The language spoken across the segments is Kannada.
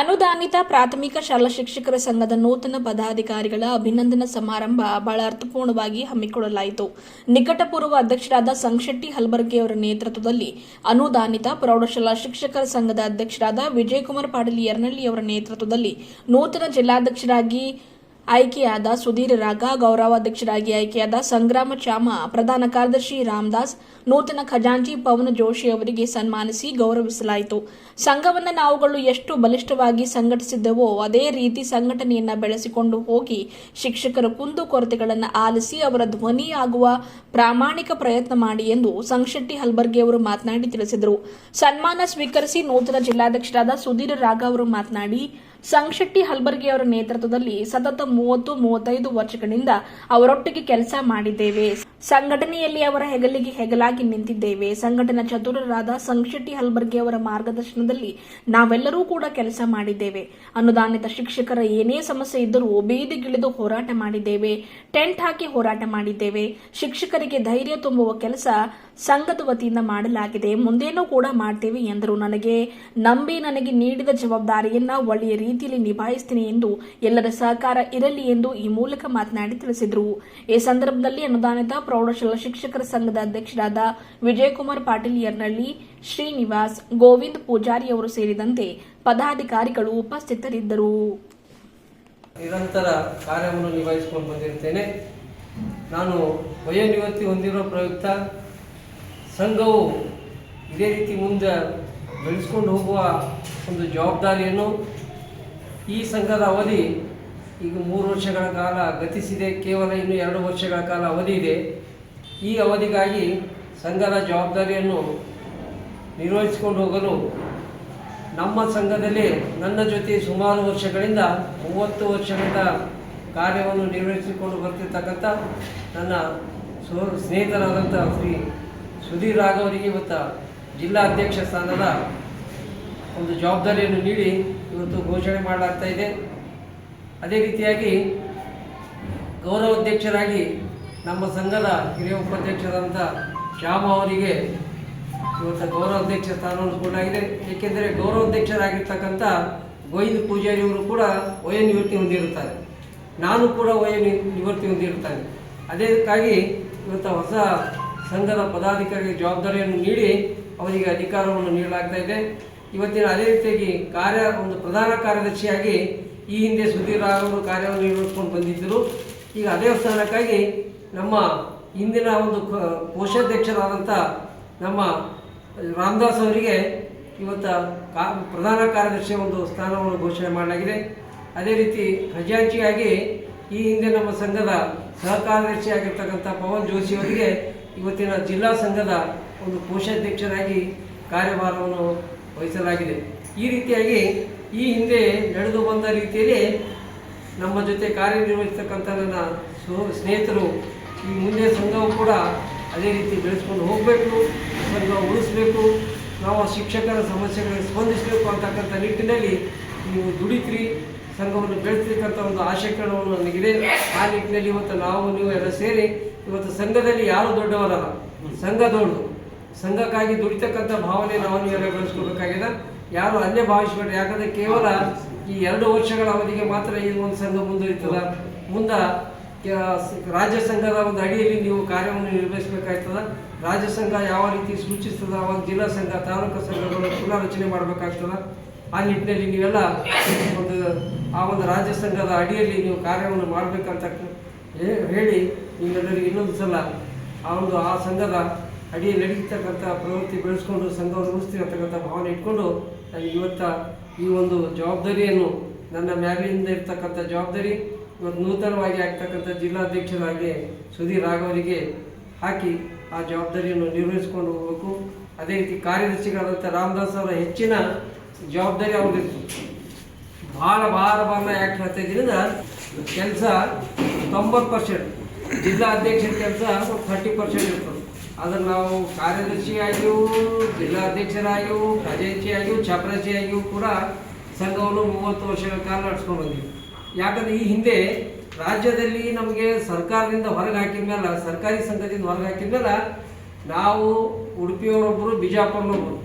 ಅನುದಾನಿತ ಪ್ರಾಥಮಿಕ ಶಾಲಾ ಶಿಕ್ಷಕರ ಸಂಘದ ನೂತನ ಪದಾಧಿಕಾರಿಗಳ ಅಭಿನಂದನಾ ಸಮಾರಂಭ ಬಹಳ ಅರ್ಥಪೂರ್ಣವಾಗಿ ಹಮ್ಮಿಕೊಳ್ಳಲಾಯಿತು. ನಿಕಟಪೂರ್ವ ಅಧ್ಯಕ್ಷರಾದ ಸಂಶೆಟ್ಟಿ ಹಲ್ಬರ್ಗೆ ಅವರ ನೇತೃತ್ವದಲ್ಲಿ ಅನುದಾನಿತ ಪ್ರೌಢಶಾಲಾ ಶಿಕ್ಷಕರ ಸಂಘದ ಅಧ್ಯಕ್ಷರಾದ ವಿಜಯಕುಮಾರ್ ಪಾಡಲಿ ಯರ್ನಳ್ಳಿ ಅವರ ನೇತೃತ್ವದಲ್ಲಿ ನೂತನ ಜಿಲ್ಲಾಧ್ಯಕ್ಷರಾಗಿ ಆಯ್ಕೆಯಾದ ಸುಧೀರ್ ರಾಗ, ಗೌರವಾಧ್ಯಕ್ಷರಾಗಿ ಆಯ್ಕೆಯಾದ ಸಂಗ್ರಾಮ ಚಾಮ, ಪ್ರಧಾನ ಕಾರ್ಯದರ್ಶಿ ರಾಮದಾಸ್, ನೂತನ ಖಜಾಂಚಿ ಪವನ್ ಜೋಶಿ ಅವರಿಗೆ ಸನ್ಮಾನಿಸಿ ಗೌರವಿಸಲಾಯಿತು. ಸಂಘವನ್ನು ನಾವುಗಳು ಎಷ್ಟು ಬಲಿಷ್ಠವಾಗಿ ಸಂಘಟಿಸಿದ್ದೆವೋ ಅದೇ ರೀತಿ ಸಂಘಟನೆಯನ್ನ ಬೆಳೆಸಿಕೊಂಡು ಹೋಗಿ ಶಿಕ್ಷಕರ ಕುಂದುಕೊರತೆಗಳನ್ನು ಆಲಿಸಿ ಅವರ ಧ್ವನಿಯಾಗುವ ಪ್ರಾಮಾಣಿಕ ಪ್ರಯತ್ನ ಮಾಡಿ ಎಂದು ಸಂಶೆಟ್ಟಿ ಹಲ್ಬರ್ಗೆ ಅವರು ಮಾತನಾಡಿ ತಿಳಿಸಿದರು. ಸನ್ಮಾನ ಸ್ವೀಕರಿಸಿ ನೂತನ ಜಿಲ್ಲಾಧ್ಯಕ್ಷರಾದ ಸುಧೀರ್ ರಾಗ ಅವರು ಮಾತನಾಡಿ ಸಂಶೆಟ್ಟಿ ಹಲ್ಬರ್ಗಿ ಅವರ ನೇತೃತ್ವದಲ್ಲಿ ಸತತ ಮೂವತ್ತು, ಮೂವತ್ತೈದು ವರ್ಷಗಳಿಂದ ಅವರೊಟ್ಟಿಗೆ ಕೆಲಸ ಮಾಡಿದ್ದೇವೆ. ಸಂಘಟನೆಯಲ್ಲಿ ಅವರ ಹೆಗಲಿಗೆ ಹೆಗಲಾಗಿ ನಿಂತಿದ್ದೇವೆ. ಸಂಘಟನಾ ಚತುರರಾದ ಸಂಶೆಟ್ಟಿ ಹಲ್ಬರ್ಗಿ ಅವರ ಮಾರ್ಗದರ್ಶನದಲ್ಲಿ ನಾವೆಲ್ಲರೂ ಕೂಡ ಕೆಲಸ ಮಾಡಿದ್ದೇವೆ. ಅನುದಾನಿತ ಶಿಕ್ಷಕರ ಏನೇ ಸಮಸ್ಯೆ ಇದ್ದರೂ ಬೀದಿಗಿಳಿದು ಹೋರಾಟ ಮಾಡಿದ್ದೇವೆ. ಟೆಂಟ್ ಹಾಕಿ ಹೋರಾಟ ಮಾಡಿದ್ದೇವೆ. ಶಿಕ್ಷಕರಿಗೆ ಧೈರ್ಯ ತುಂಬುವ ಕೆಲಸ ಸಂಘದ ವತಿಯಿಂದ ಮಾಡಲಾಗಿದೆ. ಮುಂದೇನೂ ಕೂಡ ಮಾಡ್ತೇವೆ ಎಂದರು. ನನಗೆ ನಂಬಿ ನನಗೆ ನೀಡಿದ ಜವಾಬ್ದಾರಿಯನ್ನ ಒಳ್ಳೆಯ ರೀತಿಯಲ್ಲಿ ನಿಭಾಯಿಸ್ತೀನಿ ಎಂದು ಎಲ್ಲರ ಸಹಕಾರ ಇರಲಿ ಎಂದು ಈ ಮೂಲಕ ಮಾತನಾಡಿ ತಿಳಿಸಿದರು. ಈ ಸಂದರ್ಭದಲ್ಲಿ ಅನುದಾನಿತ ಪ್ರೌಢಶಾಲಾ ಶಿಕ್ಷಕರ ಸಂಘದ ಅಧ್ಯಕ್ಷರಾದ ವಿಜಯಕುಮಾರ್ ಪಾಟೀಲ್ ಯರ್ನಳ್ಳಿ, ಶ್ರೀನಿವಾಸ್ ಗೋವಿಂದ್ ಪೂಜಾರಿ ಅವರು ಸೇರಿದಂತೆ ಪದಾಧಿಕಾರಿಗಳು ಉಪಸ್ಥಿತರಿದ್ದರು. ನಿರಂತರ ಕಾರ್ಯವನ್ನು ನಿಭಾಯಿಸಿಕೊಂಡು ಬಂದಿರುತ್ತೇನೆ ನಾನು ವಯೋನಿವೃತ್ತಿ ಹೊಂದಿರುವ ಪ್ರಯುಕ್ತ ಸಂಘವು ಇದೇ ರೀತಿ ಮುಂದೆ ಬೆಳೆಸ್ಕೊಂಡು ಹೋಗುವ ಒಂದು ಜವಾಬ್ದಾರಿಯನ್ನು ಈ ಸಂಘದ ಅವಧಿ ಈಗ ಮೂರು ವರ್ಷಗಳ ಕಾಲ ಗತಿಸಿದೆ. ಕೇವಲ ಇನ್ನು ಎರಡು ವರ್ಷಗಳ ಕಾಲ ಅವಧಿ ಇದೆ. ಈ ಅವಧಿಗಾಗಿ ಸಂಘದ ಜವಾಬ್ದಾರಿಯನ್ನು ನಿರ್ವಹಿಸಿಕೊಂಡು ಹೋಗಲು ನಮ್ಮ ಸಂಘದಲ್ಲಿ ನನ್ನ ಜೊತೆ ಸುಮಾರು ವರ್ಷಗಳಿಂದ ಮೂವತ್ತು ವರ್ಷಗಳಿಂದ ಕಾರ್ಯವನ್ನು ನಿರ್ವಹಿಸಿಕೊಂಡು ಬರ್ತಿರ್ತಕ್ಕಂಥ ನನ್ನ ಸ್ನೇಹಿತರಾದಂಥ ಶ್ರೀ ಸುಧೀರ್ ರಾಘವ್ ಅವರಿಗೆ ಇವತ್ತು ಜಿಲ್ಲಾ ಅಧ್ಯಕ್ಷ ಸ್ಥಾನದ ಒಂದು ಜವಾಬ್ದಾರಿಯನ್ನು ನೀಡಿ ಇವತ್ತು ಘೋಷಣೆ ಮಾಡಲಾಗ್ತಾ ಇದೆ. ಅದೇ ರೀತಿಯಾಗಿ ಗೌರವಾಧ್ಯಕ್ಷರಾಗಿ ನಮ್ಮ ಸಂಘದ ಹಿರಿಯ ಉಪಾಧ್ಯಕ್ಷರಾದಂಥ ಶ್ಯಾಮ ಅವರಿಗೆ ಇವತ್ತು ಗೌರವಾಧ್ಯಕ್ಷ ಸ್ಥಾನವನ್ನು ಕೊಡಲಾಗಿದೆ ಏಕೆಂದರೆ ಗೌರವಾಧ್ಯಕ್ಷರಾಗಿರ್ತಕ್ಕಂಥ ಗೋವಿಂದ ಪೂಜಾರಿ ಅವರು ಕೂಡ ವಯೋನಿವೃತ್ತಿ ಹೊಂದಿರುತ್ತಾರೆ. ನಾನು ಕೂಡ ವಯ ನಿವೃತ್ತಿ ಹೊಂದಿರುತ್ತೇನೆ. ಅದಕ್ಕಾಗಿ ಇವತ್ತು ಹೊಸ ಸಂಘದ ಪದಾಧಿಕಾರಿಗೆ ಜವಾಬ್ದಾರಿಯನ್ನು ನೀಡಿ ಅವರಿಗೆ ಅಧಿಕಾರವನ್ನು ನೀಡಲಾಗ್ತಾ ಇದೆ. ಇವತ್ತಿನ ಅದೇ ರೀತಿಯಾಗಿ ಕಾರ್ಯ ಒಂದು ಪ್ರಧಾನ ಕಾರ್ಯದರ್ಶಿಯಾಗಿ ಈ ಹಿಂದೆ ಸುಧೀರ್ ಅವರು ಕಾರ್ಯವನ್ನು ನಿರ್ವಹಿಸ್ಕೊಂಡು ಬಂದಿದ್ದರು. ಈಗ ಅದೇ ಸ್ಥಾನಕ್ಕಾಗಿ ನಮ್ಮ ಇಂದಿನ ಒಂದು ಕೋಶಾಧ್ಯಕ್ಷರಾದಂಥ ನಮ್ಮ ರಾಮದಾಸ್ ಅವರಿಗೆ ಇವತ್ತು ಕಾ, ಪ್ರಧಾನ ಕಾರ್ಯದರ್ಶಿಯ ಒಂದು ಸ್ಥಾನವನ್ನು ಘೋಷಣೆ ಮಾಡಲಾಗಿದೆ. ಅದೇ ರೀತಿ ಖಜಾಂಚಿಯಾಗಿ ಈ ಹಿಂದೆ ನಮ್ಮ ಸಂಘದ ಸಹ ಪವನ್ ಜೋಶಿ ಅವರಿಗೆ ಇವತ್ತಿನ ಜಿಲ್ಲಾ ಸಂಘದ ಒಂದು ಕೋಶಾಧ್ಯಕ್ಷರಾಗಿ ಕಾರ್ಯಭಾರವನ್ನು ವಹಿಸಲಾಗಿದೆ. ಈ ರೀತಿಯಾಗಿ ಈ ಹಿಂದೆ ನಡೆದು ಬಂದ ರೀತಿಯಲ್ಲಿ ನಮ್ಮ ಜೊತೆ ಕಾರ್ಯನಿರ್ವಹಿಸ್ತಕ್ಕಂಥ ನನ್ನ ಸೋ, ಸ್ನೇಹಿತರು ಈ ಮುಂದೆ ಸಂಘವು ಕೂಡ ಅದೇ ರೀತಿ ಬೆಳೆಸ್ಕೊಂಡು ಹೋಗಬೇಕು ಸಂಘ ಉಳಿಸ್ಬೇಕು, ನಾವು ಶಿಕ್ಷಕರ ಸಮಸ್ಯೆಗಳಿಗೆ ಸ್ಪಂದಿಸಬೇಕು ಅಂತಕ್ಕಂಥ ನಿಟ್ಟಿನಲ್ಲಿ ನೀವು ದುಡಿತ್ರಿ, ಸಂಘವನ್ನು ಬೆಳೆಸ್ತಕ್ಕಂಥ ಒಂದು ಆಶಯಕರಣವನ್ನು ನನಗಿದೆ. ಆ ನಿಟ್ಟಿನಲ್ಲಿ ಇವತ್ತು ನಾವು, ನೀವು ಎಲ್ಲ ಸೇರಿ ಇವತ್ತು ಸಂಘದಲ್ಲಿ ಯಾರು ದೊಡ್ಡವರಲ್ಲ? ಸಂಘ ದೊಡ್ಡದು. ಸಂಘಕ್ಕಾಗಿ ದುಡಿತಕ್ಕಂಥ ಭಾವನೆ ನಾವು ನೀವೆಲ್ಲ ಬೆಳೆಸ್ಕೋಬೇಕಾಗಿದೆ. ಯಾರು ಅಲ್ಲೇ ಭಾವಿಸ್ಬೇಡ ಯಾಕಂದ್ರೆ ಕೇವಲ ಈ ಎರಡು ವರ್ಷಗಳ ಅವಧಿಗೆ ಮಾತ್ರ ಈ ಒಂದು ಸಂಘ ಮುಂದುವರಿತದ. ಮುಂದೆ ರಾಜ್ಯ ಸಂಘದ ಒಂದು ಅಡಿಯಲ್ಲಿ ನೀವು ಕಾರ್ಯವನ್ನು ನಿರ್ವಹಿಸಬೇಕಾಗ್ತದ ರಾಜ್ಯ ಸಂಘ ಯಾವ ರೀತಿ ಸೂಚಿಸ್ತದ? ಅವಾಗ ಜಿಲ್ಲಾ ಸಂಘ ತಾಲೂಕು ಸಂಘಗಳು ಪುನರ್ರಚನೆ ಮಾಡಬೇಕಾಗ್ತದ. ಆ ನಿಟ್ಟಿನಲ್ಲಿ ನೀವೆಲ್ಲ ಒಂದು ಆ ಒಂದು ರಾಜ್ಯ ಸಂಘದ ಅಡಿಯಲ್ಲಿ ನೀವು ಕಾರ್ಯವನ್ನು ಮಾಡಬೇಕಂತ ಹೇಳಿ ನೀವೆಲ್ಲರಿಗೂ ಇನ್ನೊಂದು ಸಲ ಆ ಒಂದು ಆ ಸಂಘದ ಅಡಿಯಲ್ಲಿ ನಡೀತಕ್ಕಂಥ ಪ್ರವೃತ್ತಿ ಬೆಳೆಸ್ಕೊಂಡು ಸಂಘವನ್ನು ಉಳಿಸ್ತಿರತಕ್ಕಂಥ ಭಾವನೆ ಇಟ್ಕೊಂಡು ನಾನು ಇವತ್ತ ಈ ಒಂದು ಜವಾಬ್ದಾರಿಯನ್ನು ನನ್ನ ಮ್ಯಾಲಿಂದ ಇರ್ತಕ್ಕಂಥ ಜವಾಬ್ದಾರಿ ಇವತ್ತು ನೂತನವಾಗಿ ಆಗ್ತಕ್ಕಂಥ ಜಿಲ್ಲಾಧ್ಯಕ್ಷರಾಗಿ ಸುಧೀರ್ ರಾಘವರಿಗೆ ಹಾಕಿ ಆ ಜವಾಬ್ದಾರಿಯನ್ನು ನಿರ್ವಹಿಸ್ಕೊಂಡು ಹೋಗಬೇಕು. ಅದೇ ರೀತಿ ಕಾರ್ಯದರ್ಶಿಗಳಾದಂಥ ರಾಮದಾಸ್ ಅವರ ಹೆಚ್ಚಿನ ಜವಾಬ್ದಾರಿ ಅವ್ರದ್ದಿತ್ತು. ಭಾಳ ಭಾರ ಭಾರ ಯಾಕೆ ಹೇಳ್ತಾ ಅಂದ್ರೆ ಕೆಲಸ ತೊಂಬತ್ತು ಪರ್ಸೆಂಟ್. ಜಿಲ್ಲಾ ಅಧ್ಯಕ್ಷರ ಕೆಲಸ ಥರ್ಟಿ ಪರ್ಸೆಂಟ್ ಇರ್ತದೆ. ಅದನ್ನು ನಾವು ಕಾರ್ಯದರ್ಶಿಯಾಗಿಯೂ, ಜಿಲ್ಲಾ ಅಧ್ಯಕ್ಷರಾಗಿಯೂ ಖಜಾಂಚಿಯಾಗಿಯೂ ಕೂಡ ಸಂಘವನ್ನು ಮೂವತ್ತು ವರ್ಷಗಳ ಕಾಲ ನಡೆಸ್ಕೊಂಡು ಬಂದಿವಿ. ಯಾಕಂದ್ರೆ ಈ ಹಿಂದೆ ರಾಜ್ಯದಲ್ಲಿ ನಮಗೆ ಸರ್ಕಾರದಿಂದ ಹೊರಗೆ ಹಾಕಿದ ಮೇಲೆ, ಸರ್ಕಾರಿ ಸಂಘದಿಂದ ಹೊರಗೆ ಹಾಕಿದ ಮೇಲೆ ನಾವು ಉಡುಪಿಯವರೊಬ್ಬರು ಬಿಜಾಪುರನೊಬ್ಬರು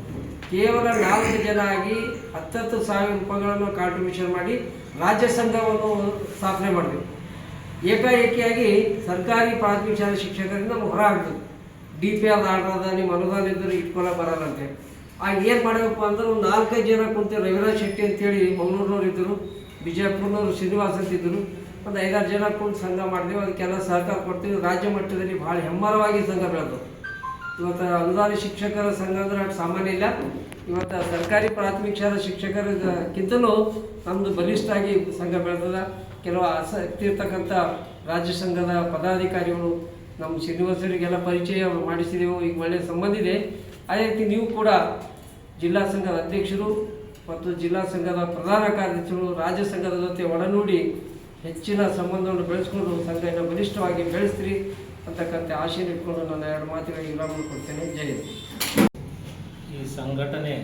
ಕೇವಲ ನಾಲ್ಕು ಜನ ಆಗಿ ಹತ್ತತ್ತು ಸಾವಿರ ರೂಪಾಯಿಗಳನ್ನು ಕಾಂಟ್ರಿಬ್ಯೂಷನ್ ಮಾಡಿ ರಾಜ್ಯ ಸಂಘವನ್ನು ಸ್ಥಾಪನೆ ಮಾಡಿದ್ವಿ. ಏಕಾಏಕಿಯಾಗಿ ಸರ್ಕಾರಿ ಪ್ರಾಥಮಿಕ ಶಾಲಾ ಶಿಕ್ಷಕರಿಂದ ನಮ್ಗೆ ಹೊರ ಆಗ್ತದೆ ಡಿ ಪಿ ಆರ್ ಆಡ್ರದ ನಿಮ್ಮ ಅನುದಾನ ಇದ್ದರೆ ಇಟ್ಕೊಳ್ಳೋ ಬರಲ್ಲಂತೆ ಆಗ ಏನು ಮಾಡಬೇಕು ಅಂದ್ರೆ ಒಂದು ನಾಲ್ಕೈದು ಜನ ಕುಂತು ರವಿರಾಜ್ ಶೆಟ್ಟಿ ಅಂತೇಳಿ ಮಂಗಳೂರಿನವ್ರು ಇದ್ದರು, ಬಿಜಾಪುರ್ನವರು ಶ್ರೀನಿವಾಸ್ ಅಂತಿದ್ದರು ಒಂದು ಐದಾರು ಜನ ಕುಂತು ಸಂಘ ಮಾಡಿದೆವು, ಅದಕ್ಕೆಲ್ಲ ಸಹಕಾರ ಕೊಡ್ತೀವಿ. ರಾಜ್ಯ ಮಟ್ಟದಲ್ಲಿ ಭಾಳ ಹೆಮ್ಮರವಾಗಿ ಸಂಘ ಬೆಳೆದು ಇವತ್ತು ಅನುದಾನ ಶಿಕ್ಷಕರ ಸಂಘ ಅಂದ್ರೆ ಅಷ್ಟು ಸಾಮಾನ್ಯ ಇಲ್ಲ. ಇವತ್ತು ಸರ್ಕಾರಿ ಪ್ರಾಥಮಿಕ ಶಾಲಾ ಶಿಕ್ಷಕರಿಗಿಂತಲೂ ನಮ್ಮದು ಬಲಿಷ್ಠಾಗಿ ಸಂಘ ಬೆಳೆದದ. ಕೆಲವು ಆಸಕ್ತಿ ಇರ್ತಕ್ಕಂಥ ರಾಜ್ಯ ಸಂಘದ ಪದಾಧಿಕಾರಿಗಳು ನಮ್ಮ ಶ್ರೀನಿವಾಸರಿಗೆಲ್ಲ ಪರಿಚಯ ಮಾಡಿಸಿದೆವು, ಈಗ ಒಳ್ಳೆಯ ಸಂಬಂಧ ಇದೆ ಅದೇ ರೀತಿ ನೀವು ಕೂಡ ಜಿಲ್ಲಾ ಸಂಘದ ಅಧ್ಯಕ್ಷರು ಮತ್ತು ಜಿಲ್ಲಾ ಸಂಘದ ಪ್ರಧಾನ ಕಾರ್ಯದರ್ಶಿಗಳು ರಾಜ್ಯ ಸಂಘದ ಜೊತೆ ಒಡನೂಡಿ ಹೆಚ್ಚಿನ ಸಂಬಂಧವನ್ನು ಬೆಳೆಸ್ಕೊಂಡು ಸಂಘವನ್ನು ಬಲಿಷ್ಠವಾಗಿ ಬೆಳೆಸ್ತೀರಿ ಅಂತಕ್ಕಂಥ ಆಶೆ ಇಟ್ಕೊಂಡು ನಾನು ಎರಡು ಮಾತುಗಳಿಗೆ ವಿರಾಮ ಕೊಡ್ತೇನೆ ಜಯ. ಈ ಸಂಘಟನೆ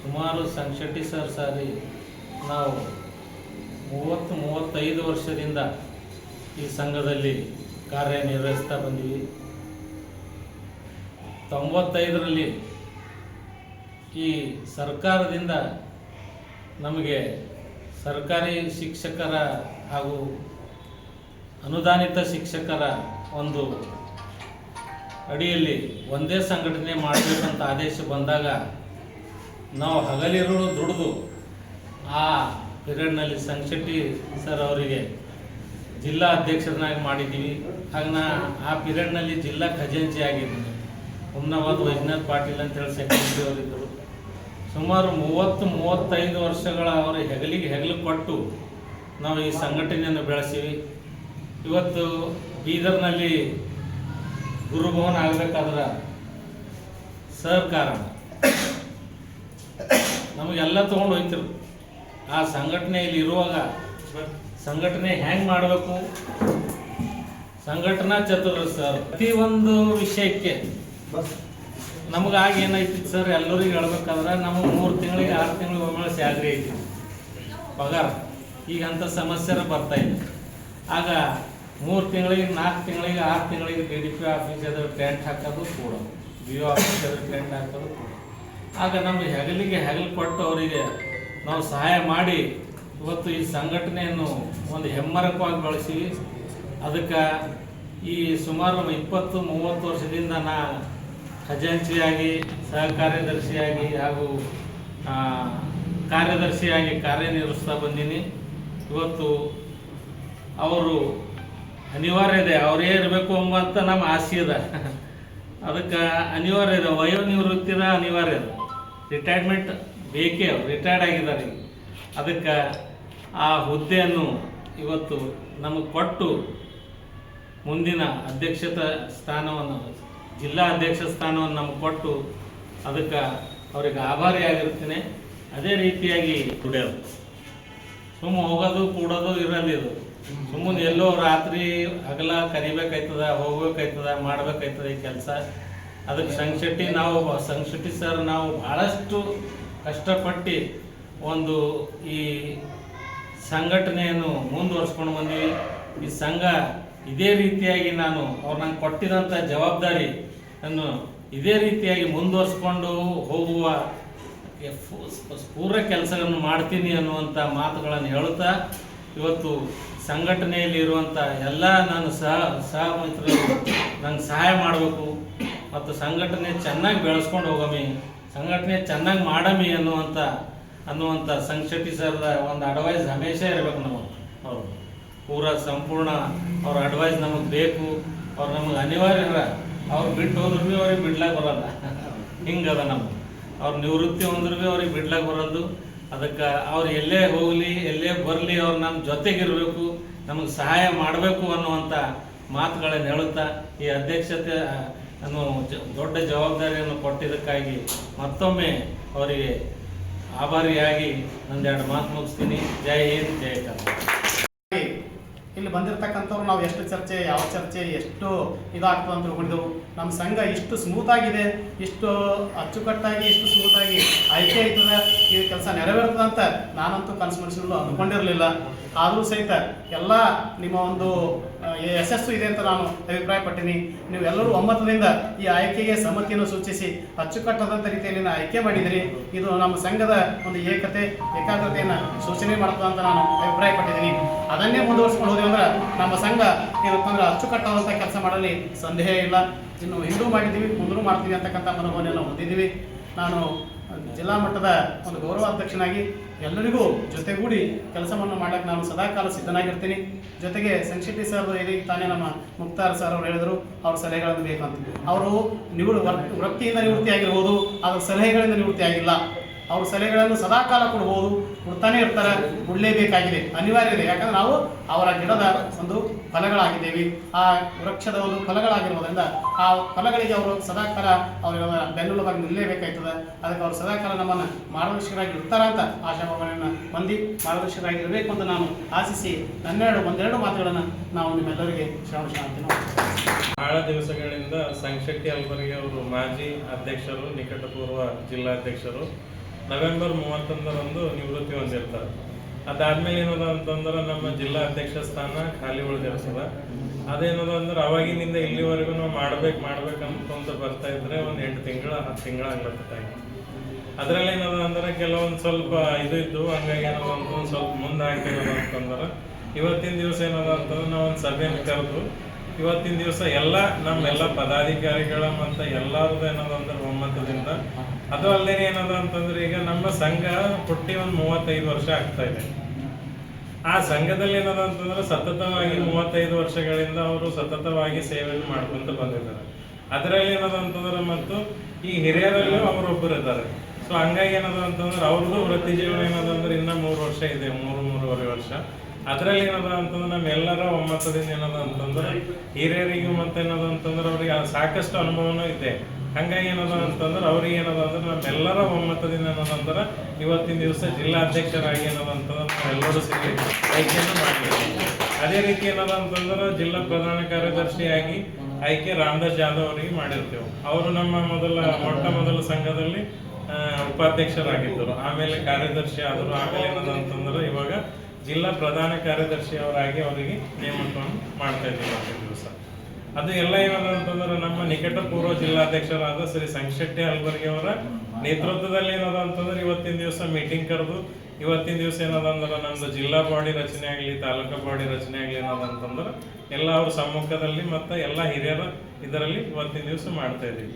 ಸುಮಾರು ಸಂಘಟಿಸರ್ ಸರ್ ಸಾರಿ ನಾವು ಮೂವತ್ತು ಮೂವತ್ತೈದು ವರ್ಷದಿಂದ ಈ ಸಂಘದಲ್ಲಿ ಕಾರ್ಯನಿರ್ವಹಿಸ್ತಾ ಬಂದೀವಿ. ತೊಂಬತ್ತೈದರಲ್ಲಿ ಈ ಸರ್ಕಾರದಿಂದ ನಮಗೆ ಸರ್ಕಾರಿ ಶಿಕ್ಷಕರ ಹಾಗೂ ಅನುದಾನಿತ ಶಿಕ್ಷಕರ ಒಂದು ಅಡಿಯಲ್ಲಿ ಒಂದೇ ಸಂಘಟನೆ ಮಾಡಬೇಕಂತ ಆದೇಶ ಬಂದಾಗ ನಾವು ಹಗಲಿರುಳು ದುಡಿದು ಆ ಪೀರಿಯಡ್ನಲ್ಲಿ ಸಂಗಶೆಟ್ಟಿ ಸರ್ ಅವರಿಗೆ ಜಿಲ್ಲಾ ಅಧ್ಯಕ್ಷರನ್ನಾಗಿ ಮಾಡಿದ್ದೀವಿ. ಹಾಗೆ ನಾ ಆ ಪೀರಿಯಡ್ನಲ್ಲಿ ಜಿಲ್ಲಾ ಖಜಾಂಚಿ ಆಗಿದ್ದೀನಿ. ಹುಮ್ನಾಬಾದ್ ವೈಜ್ನಾಥ್ ಪಾಟೀಲ್ ಅಂತೇಳಿ ಸೆಕ್ರೆಟರಿ ಅವರಿದ್ದರು ಸುಮಾರು ಮೂವತ್ತು, ಮೂವತ್ತೈದು ವರ್ಷಗಳ ಅವರ ಹೆಗಲಿಗೆ ಹೆಗಲು ಕೊಟ್ಟು ನಾವು ಈ ಸಂಘಟನೆಯನ್ನು ಬೆಳೆಸೀವಿ. ಇವತ್ತು ಬೀದರ್ನಲ್ಲಿ ಗುರುಭವನ ಆಗಬೇಕಾದ್ರೆ ಸಹಕಾರ. ನಮಗೆಲ್ಲ ತೊಗೊಂಡು ಹೋಯ್ತಿರು. ಆ ಸಂಘಟನೆಯಲ್ಲಿ ಇರುವಾಗ ಸಂಘಟನೆ ಹೆಂಗೆ ಮಾಡಬೇಕು? ಸಂಘಟನಾ ಚತುರ ಸರ್, ಪ್ರತಿಯೊಂದು ವಿಷಯಕ್ಕೆ ನಮಗಾಗ ಏನಾಯ್ತಿತ್ತು ಸರ್, ಎಲ್ಲರಿಗೆ ಹೇಳ್ಬೇಕಾದ್ರೆ ನಮಗೆ ಮೂರು ತಿಂಗಳಿಗೆ, ಆರು ತಿಂಗಳಿಗೆ ಒಮ್ಮೆ ಸ್ಯಾಲ್ರಿ ಐತಿ. ಪಗಾರ. ಈಗ ಅಂಥ ಸಮಸ್ಯೆ ಬರ್ತಾ ಇದೆ. ಆಗ ಮೂರು ತಿಂಗಳಿಗೆ ನಾಲ್ಕು ತಿಂಗಳಿಗೆ, ಆರು ತಿಂಗಳಿಗೆ ಡಿ ಡಿ ಪಿ ಆಫೀಸ್ ಅದ್ರ ಟೆಂಟ್ ಹಾಕೋದು ಕೂಡ. ಬಿ ಒ ಆಫೀಸ್ ಅದ್ರ ಟೆಂಟ್ ಹಾಕೋದು ಕೂಡ. ಆಗ ನಮ್ಗೆ ಹೆಗಲಿಗೆ ಹೆಗಲು ಕೊಟ್ಟು ಅವರಿಗೆ ನಾವು ಸಹಾಯ ಮಾಡಿ ಇವತ್ತು ಈ ಸಂಘಟನೆಯನ್ನು ಒಂದು ಹೆಮ್ಮರಕವಾಗಿ ಬಳಸಿವಿ ಅದಕ್ಕೆ ಈ ಸುಮಾರು ಇಪ್ಪತ್ತು, ಮೂವತ್ತು ವರ್ಷದಿಂದ ನಾ ಖಜಾಂಚಿಯಾಗಿ ಸಹ ಕಾರ್ಯದರ್ಶಿಯಾಗಿ ಹಾಗೂ ಕಾರ್ಯದರ್ಶಿಯಾಗಿ ಕಾರ್ಯನಿರ್ವಹಿಸ್ತಾ ಬಂದೀನಿ. ಇವತ್ತು ಅವರು ಅನಿವಾರ್ಯ ಇದೆ, ಅವರೇ ಇರಬೇಕು ಎಂಬಂತ ನಮ್ಮ ಆಸೆ ಇದೆ. ಅದಕ್ಕೆ ಅನಿವಾರ್ಯ ಇದೆ, ವಯೋನಿವೃತ್ತಿದ ಅನಿವಾರ್ಯ ಇದೆ. ರಿಟೈರ್ಮೆಂಟ್ ಬೇಕೇ ರಿಟೈರ್ಡ್ ಆಗಿದ್ದಾರೆ. ಅದಕ್ಕೆ ಆ ಹುದ್ದೆಯನ್ನು ಇವತ್ತು ನಮಗೆ ಕೊಟ್ಟು ಮುಂದಿನ ಅಧ್ಯಕ್ಷತ ಸ್ಥಾನವನ್ನು, ಜಿಲ್ಲಾ ಅಧ್ಯಕ್ಷ ಸ್ಥಾನವನ್ನು ನಮಗೆ ಕೊಟ್ಟು ಅದಕ್ಕೆ ಅವ್ರಿಗೆ ಆಭಾರಿಯಾಗಿರ್ತೇನೆ ಅದೇ ರೀತಿಯಾಗಿ ದುಡಿಯೋದು ಸುಮ್ಮ ಹೋಗೋದು, ಕೂಡೋದು ಇರಲ್ಲ ಇದು. ಸುಮ್ಮನೆ ಎಲ್ಲೋ ರಾತ್ರಿ ಹಗಲ ಕರಿಬೇಕಾಯ್ತದ, ಹೋಗ್ಬೇಕಾಯ್ತದ, ಮಾಡ್ಬೇಕಾಯ್ತದ ಈ ಕೆಲಸ. ಅದಕ್ಕೆ ಸಂಶಟ್ಟಿ ನಾವು ಸಂಶಟ್ಟಿ ಸರ್ ನಾವು ಭಾಳಷ್ಟು ಕಷ್ಟಪಟ್ಟು ಒಂದು ಈ ಸಂಘಟನೆಯನ್ನು ಮುಂದುವರ್ಸ್ಕೊಂಡು ಬಂದೀವಿ. ಈ ಸಂಘ ಇದೇ ರೀತಿಯಾಗಿ ನಾನು ಅವ್ರು ನಂಗೆ ಕೊಟ್ಟಿದಂಥ ಜವಾಬ್ದಾರಿ ಅನ್ನು ಇದೇ ರೀತಿಯಾಗಿ ಮುಂದುವರ್ಸ್ಕೊಂಡು ಹೋಗುವ ಪೂರ್ಣ ಕೆಲಸಗಳನ್ನು ಮಾಡ್ತೀನಿ ಅನ್ನುವಂಥ ಮಾತುಗಳನ್ನು ಹೇಳುತ್ತಾ, ಇವತ್ತು ಸಂಘಟನೆಯಲ್ಲಿ ಇರುವಂಥ ಎಲ್ಲ ನಾನು ಸಹ ಸಹ ಮಿತ್ರರು ನಂಗೆ ಸಹಾಯ ಮಾಡಬೇಕು. ಮತ್ತು ಸಂಘಟನೆ ಚೆನ್ನಾಗಿ ಬೆಳೆಸ್ಕೊಂಡು ಹೋಗಮಿ. ಸಂಘಟನೆ ಚೆನ್ನಾಗಿ ಮಾಡಮಿ ಅನ್ನುವಂಥ ಅನ್ನುವಂಥ ಸಂಘಟಿ ಸರ್ದ ಒಂದು ಅಡ್ವೈಸ್ ಹಮೇಶ ಇರಬೇಕು ನಮಗೆ. ಅವರು ಪೂರ ಸಂಪೂರ್ಣ ಅವ್ರ ಅಡ್ವೈಸ್ ನಮಗೆ ಬೇಕು. ಅವ್ರು ನಮಗೆ ಅನಿವಾರ್ಯ. ಅವ್ರು ಬಿಟ್ಟು ಹೋದ್ರು ಭೀ ಅವ್ರಿಗೆ ಬಿಡ್ಲಾಕ್ ಬರಲ್ಲ. ಹಿಂಗದ ನಮ್ಗೆ ಅವ್ರ ನಿವೃತ್ತಿ ಹೊಂದ್ರು ಭೀ ಅವ್ರಿಗೆ ಬಿಡ್ಲಾಕ್ ಬರೋದು. ಅದಕ್ಕೆ ಅವ್ರು ಎಲ್ಲೇ ಹೋಗಲಿ, ಎಲ್ಲೇ ಬರಲಿ, ಅವ್ರು ನಮ್ಮ ಜೊತೆಗಿರಬೇಕು ನಮಗೆ ಸಹಾಯ ಮಾಡಬೇಕು ಅನ್ನುವಂಥ ಮಾತುಗಳನ್ನು ಹೇಳುತ್ತಾ ಈ ಅಧ್ಯಕ್ಷತೆ ಅನ್ನು ದೊಡ್ಡ ಜವಾಬ್ದಾರಿಯನ್ನು ಕೊಟ್ಟಿದ್ದಕ್ಕಾಗಿ ಮತ್ತೊಮ್ಮೆ ಅವರಿಗೆ ಆಭಾರಿಯಾಗಿ ನಂದೆರಡು ಮಾತು ಮುಗಿಸ್ತೀನಿ. ಜೈ ಹಿಂದ್, ಜೈ ಕರ್ನಾಟಕ. ಇಲ್ಲಿ ಬಂದಿರತಕ್ಕಂಥವ್ರು ನಾವು ಎಷ್ಟು ಚರ್ಚೆ, ಯಾವ ಚರ್ಚೆ, ಎಷ್ಟು ಇದಾಗ್ತದೆ ಅಂತ ತಿಳ್ಕೊಂಡಿದ್ದೆವು ನಮ್ಮ ಸಂಘ ಇಷ್ಟು ಸ್ಮೂತ್ ಆಗಿದೆ, ಇಷ್ಟು ಅಚ್ಚುಕಟ್ಟಾಗಿ, ಇಷ್ಟು ಸ್ಮೂತ್ ಆಗಿ ಆಯ್ಕೆ ಆಯ್ತದೆ, ಈ ಕೆಲಸ ನೆರವೇರ್ತದೆ ಅಂತ ನಾನಂತೂ ಕನಸು ಮನಸ್ಸಿನಲ್ಲೂ ಅಂದ್ಕೊಂಡಿರಲಿಲ್ಲ. ಆದರೂ ಸಹಿತ ಎಲ್ಲ ನಿಮ್ಮ ಒಂದು ಯಶಸ್ಸು ಇದೆ ಅಂತ ನಾನು ಅಭಿಪ್ರಾಯಪಟ್ಟಿನಿ. ನೀವೆಲ್ಲರೂ ಒಮ್ಮತದಿಂದ ಈ ಆಯ್ಕೆಗೆ ಸಮ್ಮತಿಯನ್ನು ಸೂಚಿಸಿ ಅಚ್ಚುಕಟ್ಟಾದಂಥ ರೀತಿಯಲ್ಲಿ ಆಯ್ಕೆ ಮಾಡಿದಿರಿ. ಇದು ನಮ್ಮ ಸಂಘದ ಒಂದು ಏಕತೆ, ಏಕಾಗ್ರತೆಯನ್ನು ಸೂಚನೆ ಮಾಡ್ತದೆ ಅಂತ ನಾನು ಅಭಿಪ್ರಾಯಪಟ್ಟಿದ್ದೀನಿ ಅದನ್ನೇ ಮುಂದುವರಿಸ್ಕೊಂಡು ಹೋದ್ವಿ ಅಂದ್ರೆ ನಮ್ಮ ಸಂಘ ಏನಪ್ಪ ಅಂದ್ರೆ ಅಚ್ಚುಕಟ್ಟಾದಂಥ ಕೆಲಸ ಮಾಡಲಿ ಸಂದೇಹ ಇಲ್ಲ. ಇನ್ನು ಹಿಂದೂ ಮಾಡಿದ್ದೀವಿ, ಮುಂದೂ ಮಾಡ್ತೀವಿ ಅಂತಕ್ಕಂಥ ಮನೋಭಾವನೆಯನ್ನು ಹೊಂದಿದ್ದೀವಿ. ನಾನು ಜಿಲ್ಲಾ ಮಟ್ಟದ ಒಂದು ಗೌರವ ಗೌರವಾಧ್ಯಕ್ಷನಾಗಿ ಎಲ್ಲರಿಗೂ ಜೊತೆಗೂಡಿ ಕೆಲಸವನ್ನು ಮಾಡಕ್ಕೆ ನಾನು ಸದಾಕಾಲ ಸಿದ್ಧನಾಗಿರ್ತೀನಿ. ಜೊತೆಗೆ ಸಂಕ್ಷಿಪ್ತಿ ಸರ್ ಇದೀಗ ತಾನೇ ನಮ್ಮ ಮುಕ್ತಾರ್ ಸರ್ ಅವರು ಹೇಳಿದರು, ಅವ್ರ ಸಲಹೆಗಳನ್ನು ಬೇಕಂತ ಅವರು ನಿವೃ ವೃತ್ತಿಯಿಂದ ನಿವೃತ್ತಿ ಆಗಿರ್ಬೋದು ಅದರ ಸಲಹೆಗಳಿಂದ ನಿವೃತ್ತಿ ಆಗಿಲ್ಲ. ಅವ್ರ ಸಲಹೆಗಳನ್ನು ಸದಾಕಾಲ ಕೊಡ್ಬೋದು, ಕೊಡ್ತಾನೆ ಇರ್ತಾರೆ, ಕೊಡಲೇಬೇಕಾಗಿದೆ, ಅನಿವಾರ್ಯ ಇದೆ. ಯಾಕಂದ್ರೆ ನಾವು ಅವರ ಗಿಡದ ಒಂದು ಫಲಗಳಾಗಿದ್ದೇವೆ. ಆ ವೃಕ್ಷದ ಒಂದು ಫಲಗಳಾಗಿರುವುದರಿಂದ ಆ ಫಲಗಳಿಗೆ ಅವರು ಸದಾಕಾಲ ಅವರ ಬೆನ್ನೆಲುಬಾಗಿ ನಿಲ್ಲಲೇಬೇಕಾಯ್ತದೆ. ಅದಕ್ಕೆ ಅವರು ಸದಾಕಾಲ ನಮ್ಮನ್ನು ಮಾರ್ಗದರ್ಶಕರಾಗಿ ಇರ್ತಾರ ಅಂತ ಆಶಾಭಾವನೆಯನ್ನು ಹೊಂದಿ ಮಾರ್ಗದರ್ಶಕರಾಗಿ ಇರಬೇಕು ಅಂತ ನಾನು ಆಶಿಸಿ ನನ್ನೆರಡು ಒಂದೆರಡು ಮಾತುಗಳನ್ನು ನಾವು ನಿಮ್ಮೆಲ್ಲರಿಗೆ ಶ್ರವಣ ಬಹಳ ದಿವಸಗಳಿಂದ ಸಂಶಕ್ತಿ ಅಲ್ಬರ್ಗಿ ಅವರು ಮಾಜಿ ಅಧ್ಯಕ್ಷರು, ನಿಕಟಪೂರ್ವ ಜಿಲ್ಲಾಧ್ಯಕ್ಷರು. ನವೆಂಬರ್ ಮೂವತ್ತೊಂದರಂದು ನಿವೃತ್ತಿ ಹೊಂದಿರ್ತಾರೆ. ಅದಾದ್ಮೇಲೆ ಏನದ ಅಂತಂದ್ರೆ ನಮ್ಮ ಜಿಲ್ಲಾ ಅಧ್ಯಕ್ಷ ಸ್ಥಾನ ಖಾಲಿ ಉಳಿದಿರ್ತದ ಅದೇನದ ಅಂದ್ರೆ ಅವಾಗಿನಿಂದ ಇಲ್ಲಿವರೆಗೂ ನಾವು ಮಾಡ್ಬೇಕು ಮಾಡ್ಬೇಕು ಅನ್ಕೊಂತ ಬರ್ತಾ ಇದ್ರೆ ಒಂದು ಎಂಟು ತಿಂಗಳ, ಹತ್ತು ತಿಂಗಳ ಆಗ್ಲತ್ತ ಅದ್ರಲ್ಲಿ ಏನದ ಅಂದ್ರೆ ಕೆಲವೊಂದು ಸ್ವಲ್ಪ ಇದು ಇದ್ದು ಹಂಗಾಗಿ ಏನದ ಒಂದ್ ಸ್ವಲ್ಪ ಮುಂದೆ ಅಂತಂದ್ರೆ, ಇವತ್ತಿನ ದಿವಸ ಏನದ ಅಂತಂದ್ರೆ ನಾವು ಒಂದು ಸಭೆಯನ್ನು ಕರೆದು, ಇವತ್ತಿನ ದಿವಸ ಎಲ್ಲ ನಮ್ಮೆಲ್ಲ ಪದಾಧಿಕಾರಿಗಳ ಮತ್ತು ಎಲ್ಲರದ್ದು ಏನದ ಅಂದ್ರೆ ಒಮ್ಮತದಿಂದ ಅದು ಅಲ್ಲದೆ ಏನದ ಅಂತಂದ್ರೆ ಈಗ ನಮ್ಮ ಸಂಘ ಹುಟ್ಟಿ ಒಂದು ಮೂವತ್ತೈದು ವರ್ಷ ಆಗ್ತಾ ಇದೆ. ಆ ಸಂಘದಲ್ಲಿ ಏನದ ಅಂತಂದ್ರೆ ಸತತವಾಗಿ ಮೂವತ್ತೈದು ವರ್ಷಗಳಿಂದ ಅವರು ಸತತವಾಗಿ ಸೇವೆಯನ್ನು ಮಾಡ್ಕೊಂತ ಬಂದಿದ್ದಾರೆ. ಅದರಲ್ಲಿ ಏನದ ಅಂತಂದ್ರೆ ಮತ್ತು ಈ ಹಿರಿಯರಲ್ಲೂ ಅವರೊಬ್ಬರು ಇದ್ದಾರೆ. ಸೊ ಹಂಗಾಗಿ ಏನದ ಅಂತಂದ್ರೆ ಅವ್ರದ್ದು ವೃತ್ತಿ ಜೀವನ ಏನದ ಅಂದ್ರೆ ಇನ್ನ ಮೂರು ವರ್ಷ ಇದೆ, ಮೂರು, ಮೂರುವರೆ ವರ್ಷ. ಅದರಲ್ಲಿ ಏನದ ಅಂತಂದ್ರೆ ನಮ್ಮೆಲ್ಲರ ಒಮ್ಮತದಿಂದ ಏನದ ಅಂತಂದ್ರೆ ಹಿರಿಯರಿಗೂ ಮತ್ತೆ ಏನದ ಅಂತಂದ್ರೆ ಅವ್ರಿಗೆ ಸಾಕಷ್ಟು ಅನುಭವನೂ ಇದೆ. ಹಂಗಾಗಿ ಏನದ ಅಂತಂದ್ರೆ ಅವ್ರಿಗೆ ಏನದ ಅಂದ್ರೆ ನಮ್ಮೆಲ್ಲರ ಒಮ್ಮತದಿಂದ ಅಂದ್ರೆ ಇವತ್ತಿನ ದಿವಸ ಜಿಲ್ಲಾಧ್ಯಕ್ಷರಾಗಿ ಏನದ ಅಂತಂದ್ರೆ ನಾವೆಲ್ಲರೂ ಸೇರಿ ಆಯ್ಕೆಯನ್ನು ಮಾಡಿದ್ದೀವಿ ಅದೇ ರೀತಿ ಏನದ ಅಂತಂದ್ರೆ ಜಿಲ್ಲಾ ಪ್ರಧಾನ ಕಾರ್ಯದರ್ಶಿಯಾಗಿ ಆಯ್ಕೆ ರಾಮದಾಸ್ ಜಾಧವ್ ಅವರಿಗೆ ಮಾಡಿರ್ತೇವೆ. ಅವರು ನಮ್ಮ ಮೊದಲ ಮೊಟ್ಟ ಮೊದಲ ಸಂಘದಲ್ಲಿ ಉಪಾಧ್ಯಕ್ಷರಾಗಿದ್ದರು. ಆಮೇಲೆ ಕಾರ್ಯದರ್ಶಿ ಆದರು. ಆಮೇಲೆ ಏನದ ಅಂತಂದ್ರೆ ಇವಾಗ ಜಿಲ್ಲಾ ಪ್ರಧಾನ ಕಾರ್ಯದರ್ಶಿ ಅವರಾಗಿ ಅವರಿಗೆ ನೇಮಕವನ್ನು ಮಾಡ್ತಾ ಇದ್ದೀವಿ. ಅದು ಎಲ್ಲ ಏನದ ಅಂತಂದ್ರೆ ನಮ್ಮ ನಿಕಟ ಪೂರ್ವ ಜಿಲ್ಲಾಧ್ಯಕ್ಷರಾದ ಶ್ರೀ ಸಂಶೆಟ್ಟಿ ಅಲ್ಬರ್ಗಿ ಅವರ ನೇತೃತ್ವದಲ್ಲಿ ಏನದ ಅಂತಂದ್ರೆ ಇವತ್ತಿನ ದಿವಸ ಮೀಟಿಂಗ್ ಕರೆದು, ಇವತ್ತಿನ ದಿವಸ ಏನದ ಅಂದ್ರೆ ನಮ್ದು ಜಿಲ್ಲಾ ಬಾಡಿ ರಚನೆ ಆಗಲಿ, ತಾಲೂಕಾ ಬಾಡಿ ರಚನೆ ಆಗಲಿ ಅಂತಂದ್ರೆ ಎಲ್ಲ ಅವ್ರ ಸಮ್ಮುಖದಲ್ಲಿ ಮತ್ತು ಎಲ್ಲ ಹಿರಿಯರ ಇದರಲ್ಲಿ ಇವತ್ತಿನ ದಿವಸ ಮಾಡ್ತಾ ಇದ್ದೀವಿ.